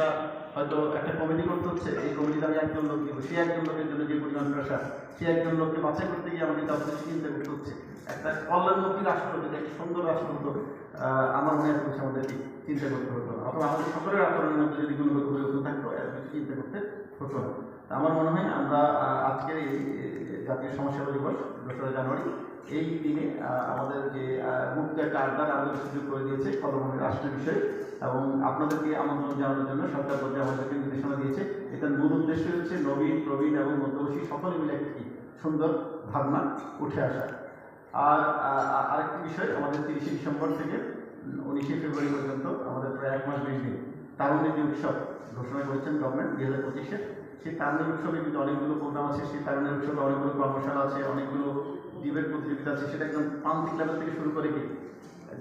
একটা হয়তো একটা কমিটি করতে হচ্ছে, এই কমিটিতে আমি একজন লোক দিব সেই একজন লোকের জন্য যে পরিমাণ প্রেশার সেই একজন লোককে বাছাই করতে গিয়ে আমাকে তার কিছু চিন্তা করতে হচ্ছে একটা কল্যাণমুখী রাষ্ট্র যদি একটা সুন্দর রাষ্ট্র হতো আমার মনে হয় আমাদেরকে চিন্তা করতে হতো। অথবা আমাদের সকলের আচরণের মধ্যে যদি গুণগত পরিবর্তন থাকতো চিন্তা করতে হতো না আমার মনে হয় আমরা আজকের এই জাতীয় সমস্যা দিবস দোসরা জানুয়ারি, এই দিনে আমাদের যে মুক্ত একটা আড্ডার আমাদের সুযোগ করে দিয়েছে কলমের রাষ্ট্রের বিষয়ে এবং আপনাদেরকে আমন্ত্রণ জানানোর জন্য সরকার পর্যায়ে আমাদেরকে নির্দেশনা দিয়েছে। এটার মূল উদ্দেশ্য হচ্ছে নবীন, প্রবীণ এবং মধ্যবর্তী সকলে মিলে একটি সুন্দর ভাবনা উঠে আসা। আর আরেকটি বিষয় আমাদের তিরিশে ডিসেম্বর থেকে উনিশে ফেব্রুয়ারি পর্যন্ত, আমাদের প্রায় এক মাস বিশ দিন তারুণ্যের যে উৎসব ঘোষণা করেছেন গভর্নমেন্ট দুই হাজার পঁচিশে সেই তারুণ্যের উৎসবে কিন্তু অনেকগুলো প্রোগ্রাম আছে, সেই তারুণ্যের উৎসবে অনেকগুলো কর্মশালা আছে, অনেকগুলো ডিবেট প্রতিযোগিতা আছে, সেটা একদম প্রান্তিক লেভেল থেকে শুরু করে কি,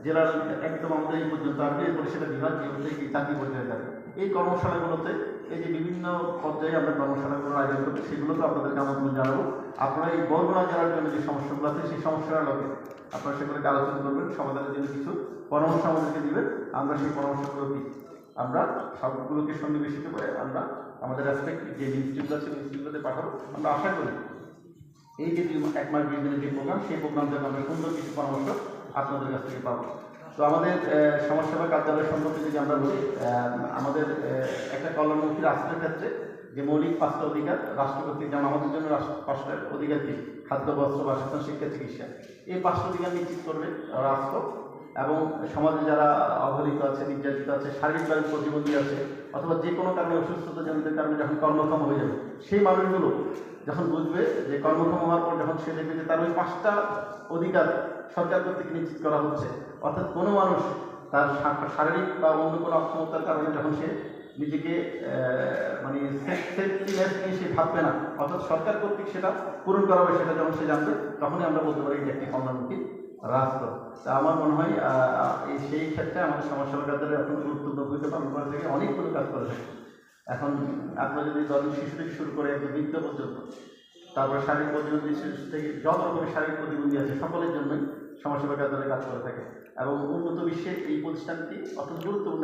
জেলার একদম আমাদের এই পর্যন্ত আসবে, এরপরে সেটা বিভাগীয় থেকে জাতীয় পর্যায়ে যাবে। এই কর্মশালাগুলোতে এই যে বিভিন্ন পর্যায়ে আমরা কর্মশালাগুলো আয়োজন করছি সেগুলোতে আপনাদেরকে আমন্ত্রণ জানাব। আপনারা এই বরগুনা জেলার জন্য যে সমস্যাগুলো আছে, সেই সমস্যার লোকে আপনারা সেগুলোকে আলোচনা করবেন, সমাধানের জন্য কিছু পরামর্শ আমাদেরকে দিবেন। আমরা সেই পরামর্শগুলো দিই। আমরা সবগুলোকে সন্নিবেশিত করে আমরা আমাদের রেসপেক্ট যে ইনস্টিটিউট আছে ইনস্টিটিউটে পাঠাবো। আমরা আশা করি এই যে এক মাস দুই দিনের যে প্রোগ্রাম সেই প্রোগ্রাম থেকে আমরা সুন্দর কিছু পরামর্শ আপনাদের কাছ থেকে পাবো। তো আমাদের সমাজসেবা কার্যালয় সম্পর্কে যদি আমরা বলি আমাদের একটা কল্যাণমুখী রাষ্ট্রের ক্ষেত্রে যে মৌলিক পাঁচটা অধিকার রাষ্ট্র কর্তৃক যেমন আমাদের জন্য রাষ্ট্র পাঁচটা অধিকার কি? খাদ্য, বস্ত্র, বাসস্থান, শিক্ষা, চিকিৎসা। এই পাঁচটা অধিকার নিশ্চিত করবে রাষ্ট্র। এবং সমাজে যারা অবহেলিত আছে, নির্যাতিত আছে, শারীরিকভাবে প্রতিবন্ধী আছে, অথবা যে কোনো কারণে অসুস্থতা জনিত কারণে যখন কর্মক্ষম হয়ে যাবে, সেই মানুষগুলো যখন বুঝবে যে কর্মক্ষম হওয়ার পর যখন সে দেখবে যে তার ওই পাঁচটা অধিকার সরকার কর্তৃক নিশ্চিত করা হচ্ছে, অর্থাৎ কোনো মানুষ তার শারীরিক বা অন্য কোনো অক্ষমতার কারণে যখন সে নিজেকে মানে সেফটিনেস নিয়ে সে ভাববে না, অর্থাৎ সরকার কর্তৃক সেটা পূরণ করা হবে, সেটা যখন সে জানবে, তখনই আমরা বলতে পারি যে একটি কল্যাণমুখী রাষ্ট্র। তা আমার মনে হয় সেই ক্ষেত্রে আমাদের সমাজ কার্যালয় এখন গুরুত্বপূর্ণ ভূমিকা পালন করে থাকে অনেকগুলো কাজ করে থাকে এখন আপনারা যদি ধরেন শিশু থেকে শুরু করে একদম বৃদ্ধ পর্যন্ত, তারপরে শারীরিক প্রতিবন্ধী থেকে যত রকমের শারীরিক প্রতিবন্ধী আছে, সকলের জন্যই সমাজসেবা কার্যালয় কাজ করে থাকে। এবং উন্নত বিশ্বে এই প্রতিষ্ঠানটি অত্যন্ত গুরুত্বপূর্ণ